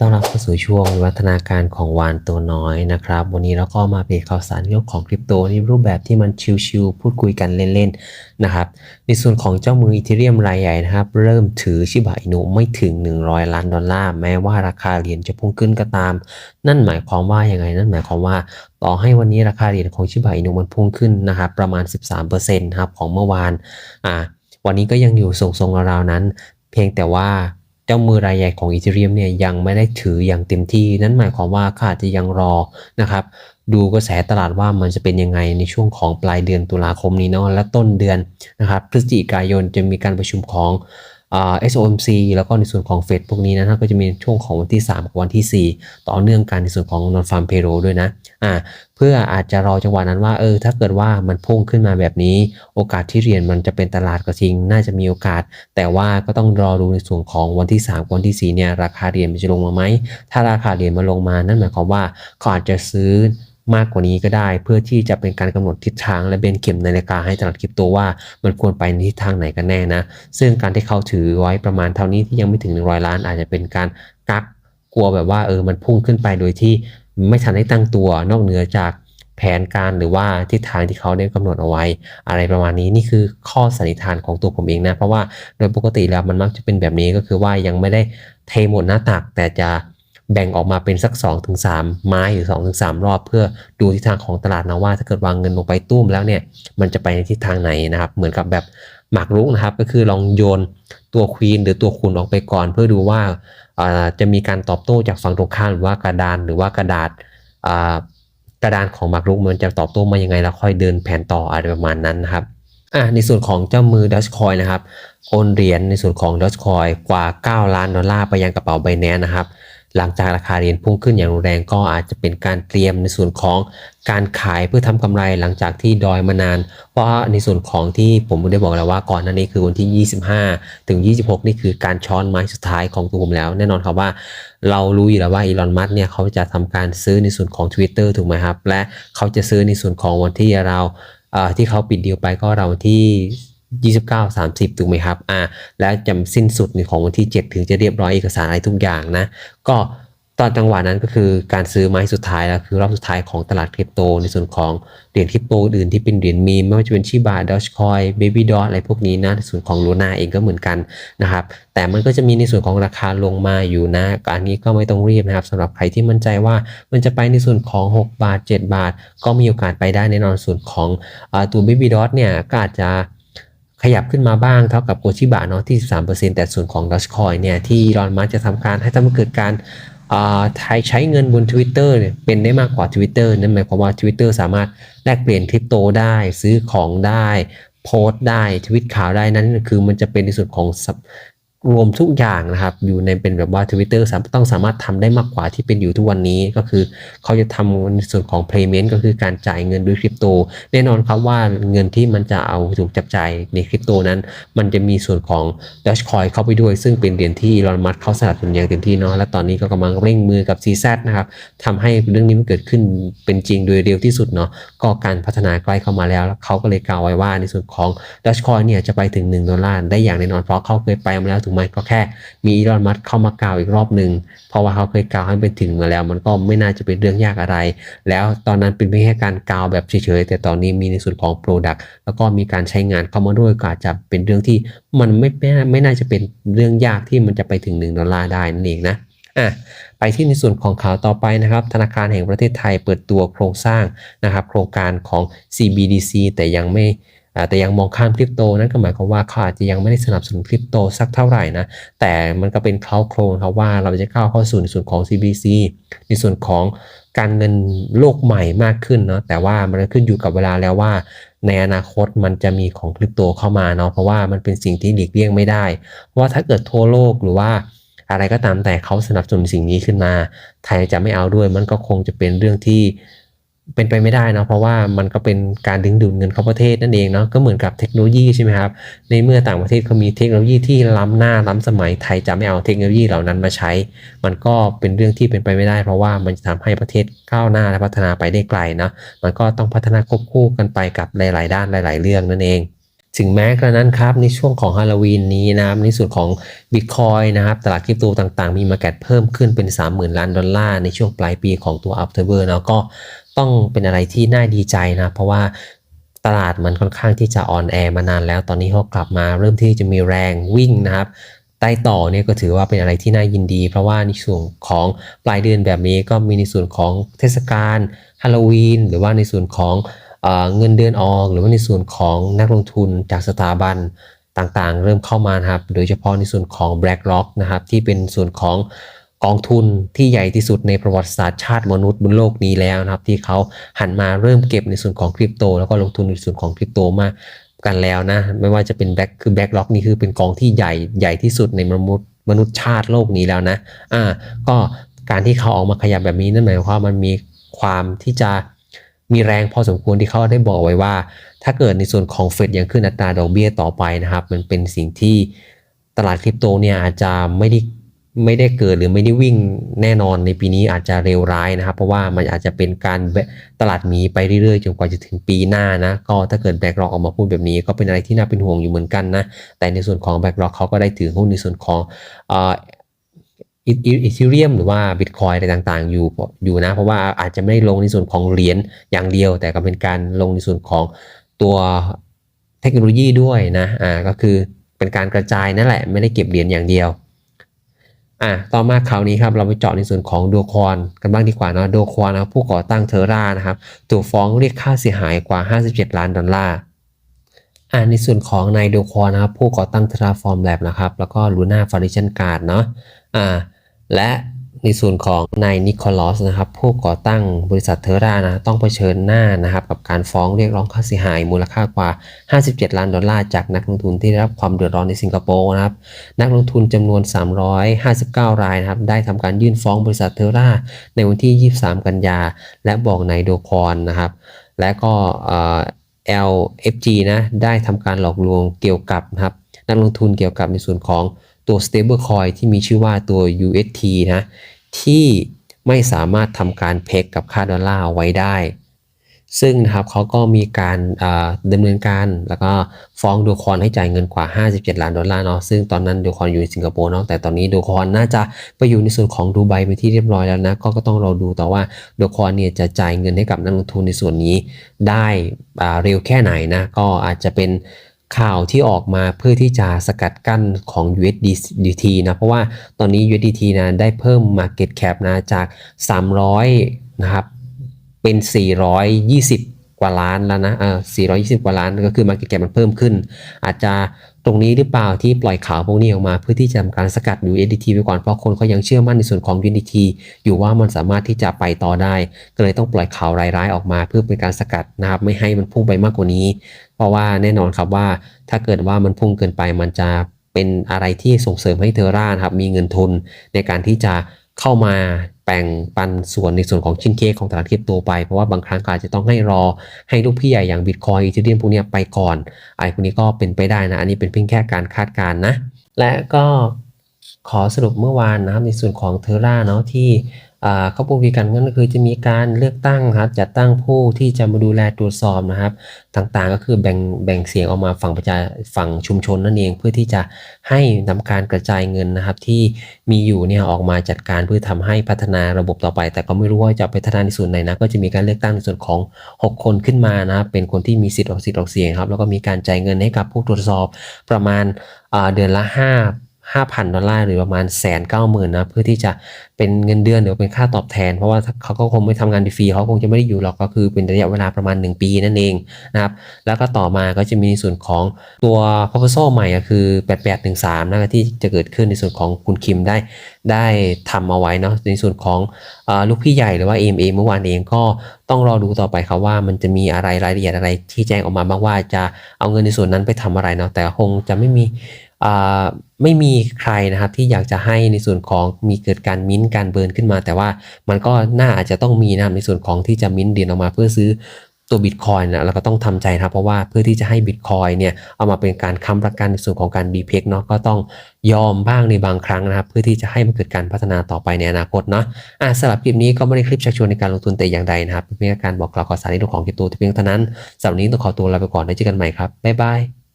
ต้อนรับเข้าสู่ช่วงวิวัฒนาการของวานตัวน้อยนะครับ วันนี้เราก็มาเปลี่ยนข่าวสารเรื่องของคริปโตในรูปแบบที่มันชิวๆพูดคุยกันเล่นๆนะครับ ในส่วนของเจ้ามืออีเทเรียมรายใหญ่นะครับ เริ่มถือชิบะอินุไม่ถึง 100 ล้านดอลลาร์ แม้ว่าราคาเหรียญจะพุ่งขึ้นก็ตาม นั่นหมายความว่ายังไง นั่นหมายความว่า ต่อให้วันนี้ราคาเหรียญของชิบะอินุมันพุ่งขึ้นนะครับประมาณ 13%ครับของเมื่อวานอ่าวันนี้ก็ยังอยู่ทรงๆราวๆนั้น เพียงแต่ว่า เจ้ามือรายใหญ่ของอีเทเรียมเนี่ยยังไม่ได้ถืออย่างเต็มที่ นั่นหมายความว่าขาอาจะยังรอนะครับ ดูกระแสตลาดว่ามันจะเป็นยังไงในช่วงของปลายเดือนตุลาคมนี้เนาะและต้นเดือนนะครับพฤศจิกายนจะมีการประชุมของ SOMC แล้วก็ในส่วนของเฟดพวกนี้นะก็จะมีช่วงของวันที่ 3 กับวันที่ 4 ต่อเนื่องกันในส่วนของ non farm payroll ด้วยนะอ่าเพื่ออาจจะรอจังหวะนั้นว่าเออถ้าเกิดว่ามันพุ่งขึ้นมาแบบนี้ โอกาสที่เหรียญมันจะเป็นตลาดก็จริง น่าจะมีโอกาส แต่ว่าก็ต้องรอดูในส่วนของวันที่ 3 วันที่ 4 เนี่ยราคาเหรียญมันจะลงมาไหมถ้าราคาเหรียญมาลงมานั่นหมายความว่าเขาอาจจะซื้อ มากกว่านี้ก็ได้ เพื่อที่จะเป็นการกำหนดทิศทางและเบนเข็มนาฬิกาให้ตลาดคริปโตว่ามันควรไปในทิศทางไหนกันแน่นะ ซึ่งการที่เขาถือไว้ประมาณเท่านี้ที่ยังไม่ถึง 100 ล้าน อาจจะเป็นการกักกลัวแบบว่าเออมันพุ่งขึ้นไปโดยที่ไม่ทันได้ตั้งตัวนอกเหนือจากแผนการหรือว่าทิศทางที่เขาได้กำหนดเอาไว้ อะไรประมาณนี้นี่คือข้อสันนิษฐานของตัวผมเองนะ เพราะว่าโดยปกติแล้วมันมักจะเป็นแบบนี้ก็คือว่ายังไม่ได้เทหมดหน้าตักแต่จะ แบ่งออกมาเป็นสัก 2-3 ไม้หรือ 2-3 รอบเพื่อดูทิศทางของตลาดนะว่า ถ้าเกิดวางเงินลงไปตุ้มแล้วเนี่ยมันจะไปในทิศทางไหนนะครับ เหมือนกับแบบหมากรุกนะครับ ก็คือลองโยนตัวควีนหรือตัวคุณออกไปก่อน เพื่อดูว่าจะมีการตอบโต้จากฝั่งตรงข้ามหรือว่ากระดานหรือว่ากระดาษกระดานของหมากรุกมันจะตอบโต้มายังไงแล้วค่อยเดินแผนต่ออะไรประมาณนั้นนะครับอะในส่วนของเจ้ามือดัชคอยนะครับโอนเหรียญในส่วนของดัชคอยกว่า 9 ล้านดอลลาร์ไปยังกระเป๋าไบแนนนะครับ หลังจากราคาเหรียญพุ่งขึ้นอย่างรุนแรงก็อาจจะเป็นการเตรียมในส่วนของการขายเพื่อทำกำไรหลังจากที่ดอยมานาน เพราะในส่วนของที่ผมได้บอกแล้วว่าก่อนหน้านี้คือวันที่ 25 ถึง 26 นี่คือการช้อนไม้สุดท้ายของตัวผมแล้ว แน่นอนครับว่าเรารู้อยู่แล้วว่าอีลอน มัสเนี่ยเขาจะทำการซื้อในส่วนของ Twitter ถูกไหมครับ และเขาจะซื้อในส่วนของวันที่เราที่เขาปิดดีลไปก็เราที่ 29 30 ถูกไหมครับ อ่า แล้วจำสิ้นสุดในของวันที่ 7 ถึงจะเรียบร้อยเอกสารอะไรทุกอย่างนะ ก็ตอนจังหวะนั้นก็คือการซื้อไม้สุดท้ายแล้วคือรอบสุดท้ายของตลาดคริปโต ในส่วนของเหรียญคริปโตอื่นที่เป็นเหรียญมีมไม่ว่าจะเป็นชิบาดอชคอยเบบี้ดอทอะไรพวกนี้นะในส่วนของลูน่าเองก็เหมือนกันนะครับ แต่มันก็จะมีในส่วนของราคาลงมาอยู่นะอันนี้ก็ไม่ต้องรีบนะครับสำหรับใครที่มั่นใจว่ามันจะไปในส่วนของ 6 บาท 7 บาท ก็มีโอกาสไปได้แน่นอนส่วนของอตัวเบบี้ดอทเนี่ยก็อาจจะ ขยับขึ้นมาบ้างเท่ากับโกชิบะเนาะที่ 13%แต่ส่วนของ Dogecoin เนี่ยที่รอนมารจะทำการให้ทำให้เกิดการไทยใช้เงินบน Twitter เนี่ยเป็นได้มากกว่า Twitter นั่นหมายความว่า Twitter สามารถแลกเปลี่ยนคริปโตได้ซื้อของได้ โพสต์ได้ทวิตข่าวได้นั้นคือมันจะเป็นในส่วนของ รวมทุกอย่างนะครับ อยู่ในเป็นแบบว่า Twitter ต้องสามารถทำได้มากกว่าที่เป็นอยู่ทุกวันนี้ก็คือเขาจะทำในส่วนของ payment ก็คือการจ่ายเงินด้วยคริปโต แน่นอนครับว่าเงินที่มันจะเอาถูกจับจ่ายในคริปโตนั้น มันจะมีส่วนของ Dogecoin เข้าไปด้วย ซึ่งเป็นเหรียญที่อีลอนมัสเขาสนับสนุนอย่างเต็มที่เนาะและตอนนี้ก็กำลังเร่งมือกับ CZ นะครับทำให้เรื่องนี้มันเกิดขึ้นเป็นจริงโดยเร็วที่สุดเนาะก็การพัฒนาใกล้เข้ามาแล้วเขาก็เลยกล่าวไว้ว่าในส่วนของ Dogecoin เนี่ยจะไปถึง1ดอลลาร์ได้อย่างแน่นอนเพราะเขาเคยไปมาแล้วถูกไหมก็แค่มีอีลอนมัสเข้ามากล่าวอีกรอบหนึ่งเพราะว่าเขาเคยกล่าวให้ไปถึงมาแล้ว มันก็ไม่น่าจะเป็นเรื่องยากอะไร แล้วตอนนั้นเป็นเพียงแค่การกล่าวแบบเฉยๆแต่ตอนนี้มีในส่วนของ Product แล้วก็มีการใช้งานเข้ามาด้วยก็อาจจะเป็นเรื่องที่มันไม่ไม่ไม่น่าจะเป็นเรื่องยากที่มันจะไปถึง1ดอลลาร์ได้นั่นเองนะอะไปที่ในส่วนของข่าวต่อไปนะครับ ธนาคารแห่งประเทศไทยเปิดตัวโครงสร้างนะครับ โครงการของ CBDC แต่ยังไม่ แต่ยังมองข้ามคริปโตนั่นก็หมายความว่าเขาอาจจะยังไม่ได้สนับสนุนคริปโตสักเท่าไหร่นะ แต่มันก็เป็นเคล้าโครงครับว่าเราจะเข้าเข้าสู่ในส่วนของ CBC ในส่วนของการเงินโลกใหม่มากขึ้นเนาะแต่ว่ามันขึ้นอยู่กับเวลาแล้วว่า ในอนาคตมันจะมีของคริปโตเข้ามาเนาะเพราะว่ามันเป็นสิ่งที่หลีกเลี่ยงไม่ได้ ว่าถ้าเกิดทั่วโลกหรือว่าอะไรก็ตามแต่เขาสนับสนุนสิ่งนี้ขึ้นมา ไทยจะไม่เอาด้วยมันก็คงจะเป็นเรื่องที่ เป็นไปไม่ได้เนาะเพราะว่ามันก็เป็นการดึงดูดเงินเข้าประเทศนั่นเองเนาะก็เหมือนกับเทคโนโลยีใช่ไหมครับในเมื่อต่างประเทศเขามีเทคโนโลยีที่ล้ำหน้าล้ำสมัยไทยจะไม่เอาเทคโนโลยีเหล่านั้นมาใช้ มันก็เป็นเรื่องที่เป็นไปไม่ได้ เพราะว่ามันจะทำให้ประเทศก้าวหน้าและพัฒนาไปได้ไกลนะมันก็ต้องพัฒนาควบคู่กันไปกับหลาย ๆ ด้านหลาย ๆ เรื่องนั่นเอง ถึงแม้กระนั้นครับในช่วงของฮาโลวีนนี้นะครับในส่วนของบิตคอยนะครับตลาดคริปโตต่างๆ มีมาแกตเพิ่มขึ้นเป็น 30,000 ล้านดอลลาร์ในช่วงปลายปีของตัว October แล้วก็ต้องเป็นอะไรที่น่าดีใจนะเพราะว่าตลาดมันค่อนข้างที่จะออนแอร์มานานแล้วตอนนี้เขากลับมาเริ่มที่จะมีแรงวิ่งนะครับไต่ต่อเนี่ยก็ถือว่าเป็นอะไรที่น่ายินดี เพราะว่าในส่วนของปลายเดือนแบบนี้ก็มีในส่วนของเทศกาลฮาโลวีนหรือว่าในส่วนของ เงินเดือนออกหรือว่าในส่วนของนักลงทุนจากสถาบันต่างๆ เริ่มเข้ามานะครับ โดยเฉพาะในส่วนของ BlackRock นะครับที่เป็นส่วนของกองทุนที่ใหญ่ที่สุดในประวัติศาสตร์ชาติมนุษย์บนโลกนี้แล้วนะครับ ที่เขาหันมาเริ่มเก็บในส่วนของคริปโต แล้วก็ลงทุนในส่วนของคริปโตมากันแล้วนะ ไม่ว่าจะเป็นแบ็คคือแบ็กล็อกนี่คือเป็นกองที่ใหญ่ใหญ่ที่สุดในมนุษย์มนุษย์ชาติโลกนี้แล้วนะอ่าก็การที่เขาออกมาขยับแบบนี้นั่นหมายความว่ามันมีความที่จะ มีแรงพอสมควรที่เขาได้บอกไว้ว่า ถ้าเกิดในส่วนของเฟดยังขึ้นอัตราดอกเบี้ยต่อไปนะครับ มันเป็นสิ่งที่ตลาดคริปโตเนี่ยอาจจะไม่ได้ไม่ได้เกิดหรือไม่ได้วิ่งแน่นอนในปีนี้อาจจะเร็วร้ายนะครับ เพราะว่ามันอาจจะเป็นการตลาดหมีไปเรื่อยๆจนกว่าจะถึงปีหน้านะ ก็ถ้าเกิดแบล็กร็อกออกมาพูดแบบนี้ ก็เป็นอะไรที่น่าเป็นห่วงอยู่เหมือนกันนะ แต่ในส่วนของแบล็กร็อกเขาก็ได้ถือหุ้นในส่วนของ อีเทเรียมหรือว่าบิตคอยอะไรต่างๆ อยู่อยู่นะ เพราะว่าอาจจะไม่ได้ลงในส่วนของเหรียญอย่างเดียว แต่ก็เป็นการลงในส่วนของตัวเทคโนโลยีด้วยนะอ่าก็คือเป็นการกระจายนั่นแหละ ไม่ได้เก็บเหรียญอย่างเดียวอะต่อมาคราวนี้ครับเราไปเจาะในส่วนของโดคอนกันบ้างดีกว่านะโดคอนนะผู้ก่อตั้งเทอร่านะครับถูกฟ้องเรียกค่าเสียหายกว่า 57 ล้านดอลลาร์อ่าในส่วนของนายโดคอนนะครับผู้ก่อตั้งเทราฟอร์มแลบนะครับแล้วก็ลูน่าฟาริชันการ์ดเนาะอ่า และในส่วนของนายนิโคลัสนะครับผู้ก่อตั้งบริษัทเทอร่านะต้องเผชิญหน้านะครับกับการฟ้องเรียกร้องค่าเสียหาย มูลค่ากว่า 57 ล้านดอลลาร์จากนักลงทุนที่ได้รับความเดือดร้อนในสิงคโปร์นะครับนักลงทุนจำนวน 359 รายนะครับได้ทำการยื่นฟ้องบริษัทเทอร่าในวันที่ 23 กันยา และบอกนายโดคอนนะครับและก็ LFG นะได้ทำการหลอกลวงเกี่ยวกับนะครับนักลงทุนเกี่ยวกับในส่วนของ ตัว stable coin ที่มีชื่อว่าตัว UST นะ ที่ไม่สามารถทำการเพกกับค่าดอลลาร์ไว้ได้ ซึ่งนะครับเขาก็มีการดำเนินการแล้วก็ฟ้องดูคอนให้จ่ายเงินกว่า 57 ล้านดอลลาร์เนาะซึ่งตอนนั้นดูคอนอยู่ในสิงคโปร์เนาะแต่ตอนนี้ดูคอนน่าจะไปอยู่ในส่วนของดูไบไปที่เรียบร้อยแล้วนะก็ต้องรอดูต่อว่าดูคอนเนี่ยจะจ่ายเงินให้กับนักลงทุนในส่วนนี้ได้เร็วแค่ไหนนะก็อาจจะเป็น ข่าวที่ออกมาเพื่อที่จะสกัดกั้นของ USDT นะ เพราะว่าตอนนี้ USDT นะได้เพิ่ม Market Cap นะจาก 300 นะครับ เป็น 420 กว่าล้านแล้วนะเออ420 กว่าล้านก็คือ Market Cap มันเพิ่มขึ้น อาจจะ ตรงนี้หรือเปล่าที่ปล่อยข่าวพวกนี้ออกมา เพื่อที่จะทำการสกัด USDT ไปก่อนเพราะคนเขายังเชื่อมั่นในส่วนของ USDT อยู่ว่ามันสามารถที่จะไปต่อได้ ก็เลยต้องปล่อยข่าวร้ายๆออกมา เพื่อเป็นการสกัดนะครับไม่ให้มันพุ่งไปมากกว่านี้ เพราะว่าแน่นอนครับว่าถ้าเกิดว่ามันพุ่งเกินไปมันจะเป็นอะไรที่ส่งเสริมให้เทอร่าครับมีเงินทุนในการที่จะเข้ามา แบ่งปันส่วนในส่วนของชิ้นเค้กของตลาดคริปโตไป เพราะว่าบางครั้งอาจจะต้องให้รอให้ลูกพี่ใหญ่อย่างบิตคอยอีเทเรียมพวกนี้ไปก่อนไอ้พวกนี้ก็เป็นไปได้นะ อันนี้เป็นเพียงแค่การคาดการณ์นะ และก็ขอสรุปเมื่อวานนะครับในส่วนของเทอร่าเนาะที่ เขาพูดกันก็คือจะมีการเลือกตั้งครับจัดตั้งผู้ที่จะมาดูแลตรวจสอบนะครับ ต่างๆก็คือแบ่งแบ่งเสียงออกมาฝั่งประชาฝั่งชุมชนนั่นเอง เพื่อที่จะให้นำการกระจายเงินนะครับ ที่มีอยู่เนี่ยออกมาจัดการเพื่อทำให้พัฒนาระบบต่อไป แต่ก็ไม่รู้ว่าจะไปพัฒนาในส่วนไหนนะก็จะมีการเลือกตั้งในส่วนของ 6 คนขึ้นมานะครับเป็นคนที่มีสิทธิ์ออกสิทธิ์ออกเสียงครับแล้วก็มีการจ่ายเงินให้กับผู้ตรวจสอบประมาณเดือนละ5 5,000 ดอลลาร์หรือประมาณแสนเก้าหมื่นนะเพื่อที่จะเป็นเงินเดือนหรือเป็นค่าตอบแทน เพราะว่าเขาก็คงไม่ทำงานฟรีเขาคงจะไม่ได้อยู่หรอกก็คือเป็นระยะเวลาประมาณ 1 ปีนั่นเองนะครับแล้วก็ต่อมาก็จะมีส่วนของตัว proposal ใหม่ก็คือ 8813นะที่จะเกิดขึ้นในส่วนของคุณคิมได้ได้ทำเอาไว้เนาะในส่วนของลูกพี่ใหญ่หรือว่า AMA เมื่อวานเองก็ต้องรอดูต่อไปครับว่ามันจะมีอะไรรายละเอียดอะไรที่แจ้งออกมาบ้างว่าจะเอาเงินในส่วนนั้นไปทำอะไรเนาะแต่คงจะไม่มี ไม่มีใครนะครับที่อยากจะให้ในส่วนของมีเกิดการมิ้นการเบิร์นขึ้นมา แต่ว่ามันก็น่าอาจจะต้องมีนะในส่วนของที่จะมิ้นเดียนออกมาเพื่อซื้อตัวบิตคอยนะเราก็ต้องทำใจครับเพราะว่าเพื่อที่จะให้บิตคอยเนี่ยเอามาเป็นการค้ำประกันในส่วนของการดีเพกเนาะก็ต้องยอมบ้างในบางครั้งนะครับเพื่อที่จะให้มันเกิดการพัฒนาต่อไปในอนาคตเนาะอ่าสำหรับคลิปนี้ก็ไม่ได้คลิปชักชวนในการลงทุนแต่อย่างใดนะครับเป็นเพียงการบอกกล่าวข่าวสารในเรื่องของคริปโตที่เพียงเท่านั้นสำหรับนี้ต้องขอตัวลาไปก่อนแล้วเจอกันใหม่ครับบ๊ายบาย